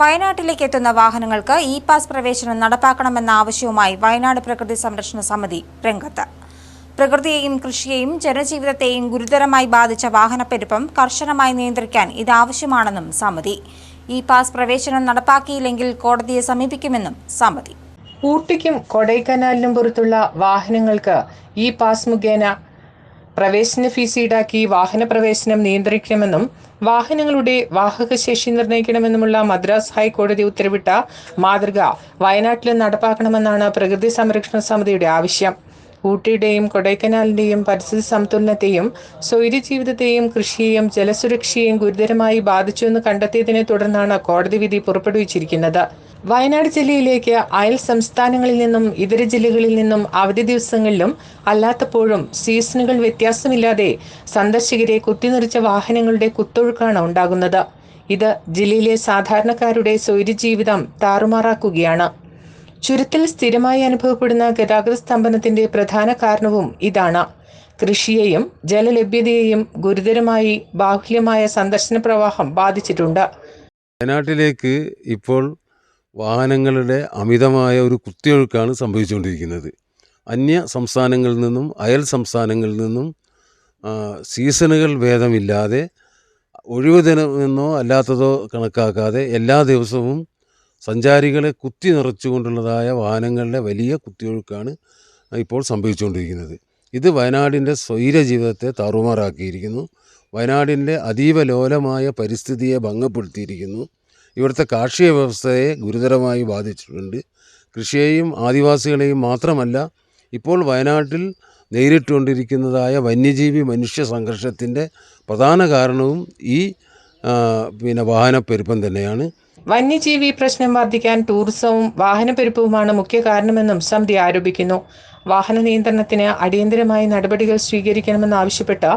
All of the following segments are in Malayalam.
വയനാട്ടിലേക്ക് എത്തുന്ന വാഹനങ്ങൾക്ക് ഇ പാസ് പ്രവേശനം നടപ്പാക്കണമെന്ന ആവശ്യവുമായി വയനാട് പ്രകൃതി സംരക്ഷണ സമിതി രംഗത്ത്. പ്രകൃതിയെയും കൃഷിയെയും ജനജീവിതത്തെയും ഗുരുതരമായി ബാധിച്ച വാഹനപ്പെരുപ്പം കർശനമായി നിയന്ത്രിക്കാൻ ഇതാവശ്യമാണെന്നും സമിതി. ഇ പാസ് പ്രവേശനം നടപ്പാക്കിയില്ലെങ്കിൽ കോടതിയെ സമീപിക്കുമെന്നും സമിതി. ഊട്ടിക്കും കൊടൈക്കനാലിനും പുറത്തുള്ള വാഹനങ്ങൾക്ക് ഇ പാസ് മുഖേന പ്രവേശന ഫീസ് ഈടാക്കി വാഹന പ്രവേശനം നിയന്ത്രിക്കണമെന്നും വാഹനങ്ങളുടെ വാഹകശേഷി നിർണയിക്കണമെന്നുമുള്ള മദ്രാസ് ഹൈക്കോടതി ഉത്തരവിട്ട മാതൃക വയനാട്ടിലും നടപ്പാക്കണമെന്നാണ് പ്രകൃതി സംരക്ഷണ സമിതിയുടെ ആവശ്യം. ഊട്ടിയുടെയും കൊടൈക്കനാലിന്റെയും പരിസ്ഥിതി സമതുലനത്തെയും സ്വൈര്യ ജീവിതത്തെയും കൃഷിയെയും ജലസുരക്ഷയെയും ഗുരുതരമായി ബാധിച്ചുവെന്ന് കണ്ടെത്തിയതിനെ തുടർന്നാണ് കോടതി വിധി പുറപ്പെടുവിച്ചിരിക്കുന്നത്. വയനാട് ജില്ലയിലേക്ക് അയൽ സംസ്ഥാനങ്ങളിൽ നിന്നും ഇതര ജില്ലകളിൽ നിന്നും അവധി ദിവസങ്ങളിലും അല്ലാത്തപ്പോഴും സീസണുകൾ വ്യത്യാസമില്ലാതെ സന്ദർശകരെ കുത്തിനിറിച്ച വാഹനങ്ങളുടെ കുത്തൊഴുക്കാണ് ഉണ്ടാകുന്നത്. ഇത് ജില്ലയിലെ സാധാരണക്കാരുടെ സ്വൈര്യജീവിതം താറുമാറാക്കുകയാണ്. ചുരത്തിൽ സ്ഥിരമായി അനുഭവപ്പെടുന്ന ഗതാഗത സ്തംഭനത്തിന്റെ പ്രധാന കാരണവും ഇതാണ്. കൃഷിയെയും ജലലഭ്യതയെയും ഗുരുതരമായി ബാഹുല്യമായ സന്ദർശന പ്രവാഹം ബാധിച്ചിട്ടുണ്ട്. വയനാട്ടിലേക്ക് ഇപ്പോൾ വാഹനങ്ങളുടെ അമിതമായ ഒരു കുത്തിയൊഴുക്കാണ് സംഭവിച്ചുകൊണ്ടിരിക്കുന്നത്. അന്യ സംസ്ഥാനങ്ങളിൽ നിന്നും അയൽ സംസ്ഥാനങ്ങളിൽ നിന്നും സീസണുകൾ ഭേദമില്ലാതെ ഒഴിവു ദിനമെന്നോ അല്ലാത്തതോ കണക്കാക്കാതെ എല്ലാ ദിവസവും സഞ്ചാരികളെ കുത്തി നിറച്ചുകൊണ്ടുള്ളതായ വാഹനങ്ങളുടെ വലിയ കുത്തിയൊഴുക്കാണ് ഇപ്പോൾ സംഭവിച്ചുകൊണ്ടിരിക്കുന്നത്. ഇത് വയനാടിന്റെ സ്വൈര ജീവിതത്തെ താറുമാറാക്കിയിരിക്കുന്നു. വയനാടിന്റെ അതീവ ലോലമായ പരിസ്ഥിതിയെ ഭംഗപ്പെടുത്തിയിരിക്കുന്നു. ഇവിടുത്തെ കാർഷിക വ്യവസ്ഥയെ ഗുരുതരമായി ബാധിച്ചിട്ടുണ്ട്. കൃഷിയെയും ആദിവാസികളെയും മാത്രമല്ല ഇപ്പോൾ വയനാട്ടിൽ നേരിട്ടുകൊണ്ടിരിക്കുന്നതായ വന്യജീവി മനുഷ്യ സംഘർഷത്തിന്റെ പ്രധാന കാരണവും ഈ പിന്നെ വാഹനപ്പെരുപ്പം തന്നെയാണ്. വന്യജീവി പ്രശ്നം വർദ്ധിക്കാൻ ടൂറിസവും വാഹനപ്പെരുപ്പവുമാണ് മുഖ്യ കാരണമെന്നും സമിതി ആരോപിക്കുന്നു. വാഹന നിയന്ത്രണത്തിന് അടിയന്തരമായി നടപടികൾ സ്വീകരിക്കണമെന്നാവശ്യപ്പെട്ട്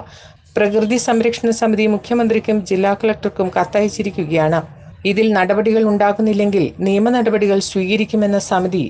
പ്രകൃതി സംരക്ഷണ സമിതി മുഖ്യമന്ത്രിക്കും ജില്ലാ കളക്ടർക്കും കത്തയച്ചിരിക്കുകയാണ്. ഇതിൽ നടപടികൾ ഉണ്ടാകുന്നില്ലെങ്കിൽ നിയമ നടപടികൾ സ്വീകരിക്കുമെന്ന സമിതി